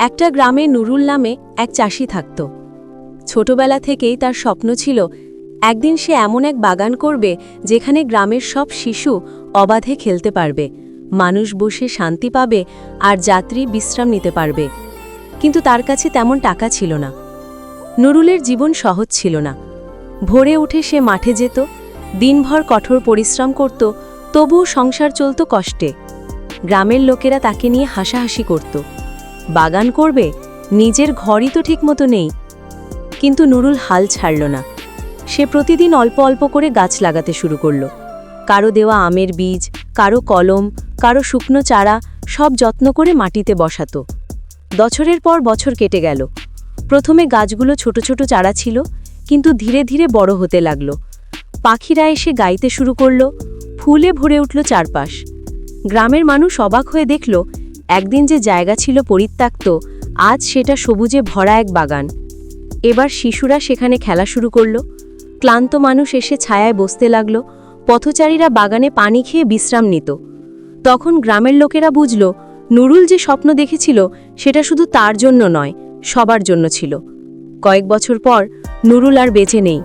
একটা গ্রামে নুরুল নামে এক চাষি থাকত। ছোটবেলা থেকেই তার স্বপ্ন ছিল, একদিন সে এমন এক বাগান করবে যেখানে গ্রামের সব শিশু অবাধে খেলতে পারবে, মানুষ বসে শান্তি পাবে আর যাত্রী বিশ্রাম নিতে পারবে। কিন্তু তার কাছে তেমন টাকা ছিল না। নুরুলের জীবন সহজ ছিল না। ভোরে উঠে সে মাঠে যেত, দিনভর কঠোর পরিশ্রম করত, তবুও সংসার চলত কষ্টে। গ্রামের লোকেরা তাকে নিয়ে হাসাহাসি করত। বাগান করবে, নিজের ঘরই তো ঠিকমতো নেই। কিন্তু নুরুল হাল ছাড়ল না। সে প্রতিদিন অল্প অল্প করে গাছ লাগাতে শুরু করল। কারও দেওয়া আমের বীজ, কারও কলম, কারও শুকনো চারা, সব যত্ন করে মাটিতে বসাতো। বছরের পর বছর কেটে গেল। প্রথমে গাছগুলো ছোট ছোট চারা ছিল, কিন্তু ধীরে ধীরে বড় হতে লাগল। পাখিরা এসে গাইতে শুরু করল, ফুলে ভরে উঠল চারপাশ। গ্রামের মানুষ অবাক হয়ে দেখল একদিন যে জায়গা ছিল পরিত্যক্ত, আজ সেটা সবুজে ভরা এক বাগান। এবার শিশুরা সেখানে খেলা শুরু করল। ক্লান্ত মানুষ এসে ছায়ায় বসতে লাগল। পথচারীরা বাগানে পানি খেয়ে বিশ্রাম নিত। তখন গ্রামের লোকেরা বুঝল, নুরুল যে স্বপ্ন দেখেছিল, সেটা শুধু তার জন্য নয়, সবার জন্য ছিল। কয়েক বছর পর নুরুল আর বেঁচে নেই।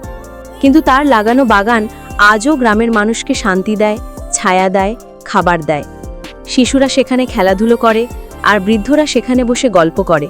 কিন্তু তার লাগানো বাগান আজও গ্রামের মানুষকে শান্তি দেয়, ছায়া দেয়, খাবার দেয়। শিশুরা সেখানে খেলাধুলো করে আর বৃদ্ধরা সেখানে বসে গল্প করে।